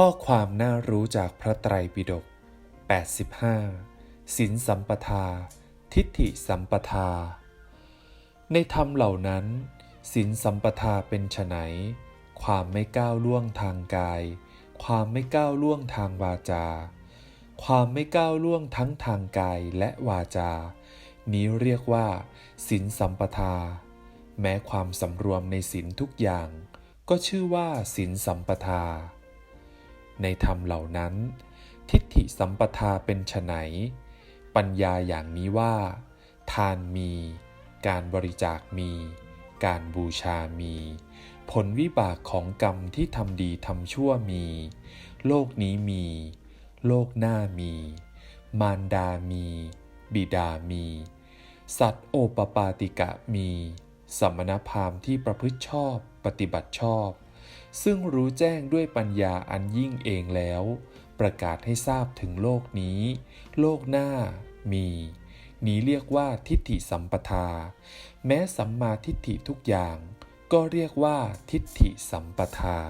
ข้อความน่ารู้จากพระไตรปิฎก 85 สินสัมปทา ทิฏฐิสัมปทา ในธรรมเหล่านั้นสินสัมปทาเป็นไฉนความไม่ก้าวล่วงทางกาย ความไม่ก้าวล่วงทางวาจา ความไม่ก้าวล่วงทั้งทางกายและวาจา นี้เรียกว่าสินสัมปทา แม้ความสำรวมในสินทุกอย่าง ก็ชื่อว่าสินสัมปทา ในธรรมเหล่านั้น ทิฏฐิสัมปทาเป็นไฉนปัญญาอย่างนี้ว่า ทานมี การบริจาคมี การบูชามี ผลวิบากของกรรมที่ทำดีทำชั่วมี โลกนี้มี โลกหน้ามี มารดามี บิดามี สัตว์โอปปาติกะมี สมณพราหมณ์ที่ประพฤติชอบปฏิบัติชอบ ซึ่งรู้แจ้งด้วยปัญญาอันยิ่งเองแล้ว ประกาศให้ทราบถึงโลกนี้ โลกหน้ามี นี้เรียกว่าทิฏฐิสัมปทา แม้สัมมาทิฏฐิทุกอย่าง ก็เรียกว่าทิฏฐิสัมปทา